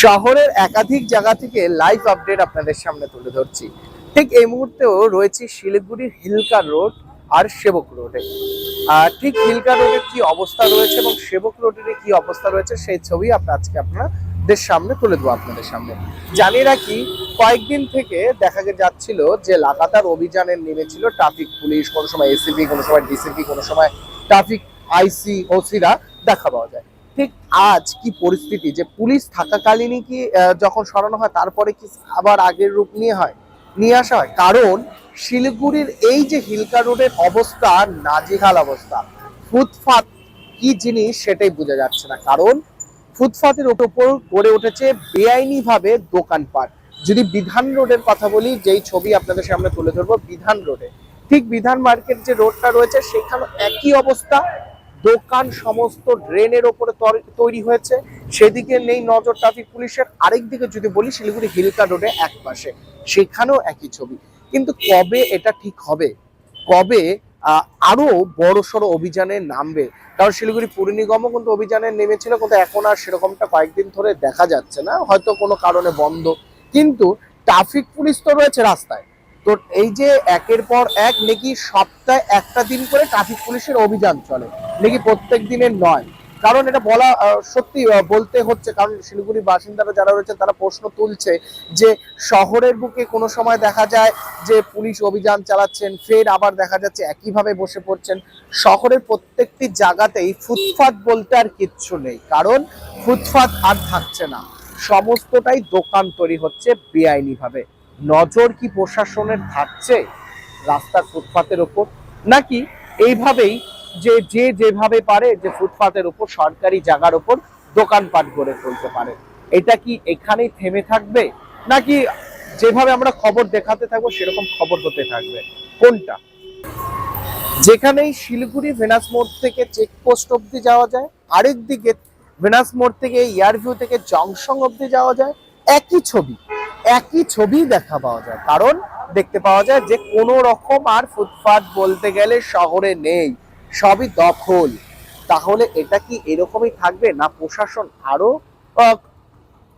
শহরের একাধিক জায়গা থেকে লাইভ আপডেট আপনাদের সামনে তুলে ধরছি। ঠিক এই মুহূর্তেও রয়েছে শিলিগুড়ির হিলকা রোড আর সেবক রোডে। ঠিক হিলকা রোডের কি অবস্থা রয়েছে এবং সেবক রোডের কি অবস্থা রয়েছে সেই ছবি আপনার আজকে আপনাদের সামনে তুলে দেবো আপনাদের সামনে। জানিয়ে রাখি, কয়েকদিন থেকে দেখা যাচ্ছিল যে লাগাতার অভিযানের নেমেছিল ট্রাফিক পুলিশ, কোনো সময় এসিপি কোনো সময় ডিসিপি কোনো সময় ট্রাফিক আইসি ওসিরা দেখা পাওয়া যায়। ঠিক। আজ কি পরিস্থিতি? যে পুলিশ থাকাকালীনই কি যখন সরানো হয়, তারপরে কি আবার আগের রূপ নিয়ে হয়? নিয়ে আসা হয়। কারণ শিলিগুড়ির এই যে হিলকা রোডের অবস্থা, নাজিহাল অবস্থা, ফুটপাত কি জিনিস সেটাই বোঝা যাচ্ছে না। কারণ ফুটপাতের ওপর গড়ে উঠেছে বেআইনি ভাবে দোকানপাট। যদি বিধান রোডের কথা বলি, যেই ছবি আপনাদের সামনে তুলে ধরবো, বিধান রোডে। ঠিক বিধান মার্কেট যে রোডটা রয়েছে সেখানে একই অবস্থা। দোকান সমস্ত ড্রেনের ওপরে তর- হয়েছে। সেদিকে নেই নজর ট্রাফিক পুলিশের। আরেক দিকে যদি বলি, শিলিগুড়ি হিলকা রোডে এক পাশে। সেখানেও একই ছবি। কিন্তু কবে এটা ঠিক হবে? কবে আরও বড় সড়ো অভিযানে নামবে? কারণ শিলিগুড়ি পুর নিগমও কিন্তু অভিযানে নেমেছিল, কিন্তু এখন আর সেরকমটা কয়েকদিন ধরে দেখা যাচ্ছে না। হয়তো কোনো কারণে বন্ধ। কিন্তু ট্রাফিক পুলিশ তো রয়েছে রাস্তায়। তো এই যে একের পর এক নাকি সপ্তাহে একটা দিন করে ট্রাফিক পুলিশের অভিযান চলে, নাকি প্রত্যেক দিনের নয়। কারণ এটা বলা সত্যি বলতে হচ্ছে, কারণ শিলিগুড়ির বাসিন্দারা যারা রয়েছে তারা প্রশ্ন তুলছে যে শহরের বুকে কোনো সময় দেখা যায় যে পুলিশ অভিযান চালাচ্ছেন, ফের আবার দেখা যাচ্ছে একইভাবে বসে পড়ছেন। শহরের প্রত্যেকটি জায়গাতেই ফুটপাত বলতে আর কিচ্ছু নেই, কারণ ফুটপাত আর থাকছে না। সমস্তটাই দোকান তৈরি হচ্ছে বেআইনি ভাবে নজর কি প্রশাসনের থাকছে রাস্তার ফুটপাতের ওপর? নাকি এইভাবেই যে যে যেভাবে পারে যে ফুটপাতের ওপর, সরকারি জায়গার ওপর দোকানপাট গড়ে তুলতে পারে। এটা কি এখানেই থেমে থাকবে? নাকি যেভাবে আমরা খবর দেখাতে থাকব, সেরকম খবর হতে থাকবে। কোনটা? যেখানেই শিলিগুড়ি ভেনাস মোড় থেকে চেকপোস্ট অব্দি যাওয়া যায়, আরেক দিকে ভেনাস মোড় থেকে এয়ারভিউ থেকে জংশন অব্দি যাওয়া যায়, একই ছবি। একই ছবি দেখা পাওয়া যায়। কারণ দেখতে পাওয়া যায় যে কোনো রকম আর ফুটপাত বলতে গেলে শহরে নেই, সবই দখল। তাহলে এটা কি এরকমই থাকবে না প্রশাসন আরও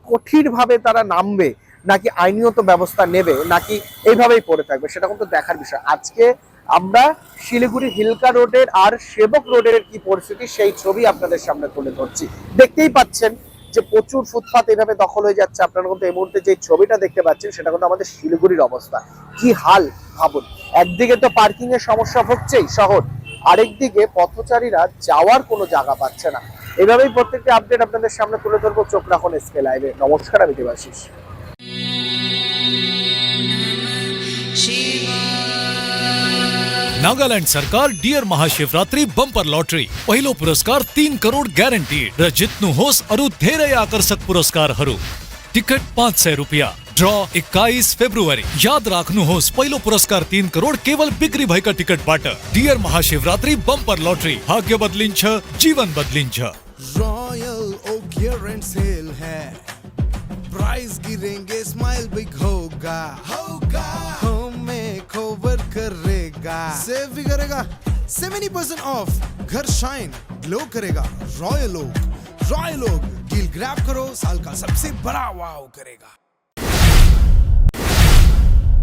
কঠিনভাবে তারা নামবে, নাকি আইনিগত ব্যবস্থা নেবে, নাকি এইভাবেই পড়ে থাকবে, সেটা কিন্তু দেখার বিষয়। আজকে আমরা শিলিগুড়ি হিলকা রোডের আর সেবক রোডের কি পরিস্থিতি, সেই ছবি আপনাদের সামনে তুলে ধরছি। দেখতেই পাচ্ছেন যে প্রচুর ফুটপাত এইভাবে দখল হয়ে যাচ্ছে, আপনারা কিন্তু এই মুহূর্তে যে ছবিটা দেখতে পাচ্ছেন, সেটা কিন্তু আমাদের শিলিগুড়ির অবস্থা। কি হাল, ভাবুন। একদিকে তো পার্কিং এর সমস্যা হচ্ছেই শহর, আরেকদিকে পথচারীরা যাওয়ার কোনো জায়গা পাচ্ছে না। এভাবেই প্রত্যেকটি আপডেট আপনাদের সামনে তুলে ধরবো চোখ রাখুন এসকে লাইভে নমস্কার, আমি দেবাশিস। नागालँड सरकार डियर महाशिवरात्रि बंपर लॉटरी, पहिलो पुरस्कार तीन करोड ग्यारेन्टीड र जित्नुहोस् अरू धेरै आकर्षक पुरस्कारहरू। टिकट पाँच सय रुपियाँ ड्र एक्काइस फेब्रुअरी। याद राख्नुहोस्, पहिलो पुरस्कार तीन करोड केवल बिक्री भएका टिकटबाट। डियर महाशिवरात्रि बम्पर लॉटरी, भाग्य बदलिन्छ, जीवन बदलिन्छ। Royal Oak year and cell है। प्राइस गिरेंगे स्माइल बिग होगा। होगा। भी करेगा 70% ऑफ़ घर शाइन ग्लो करेगा। Royal Oak Royal Oak deal grab करो, साल का सबसे बड़ा वाव करेगा।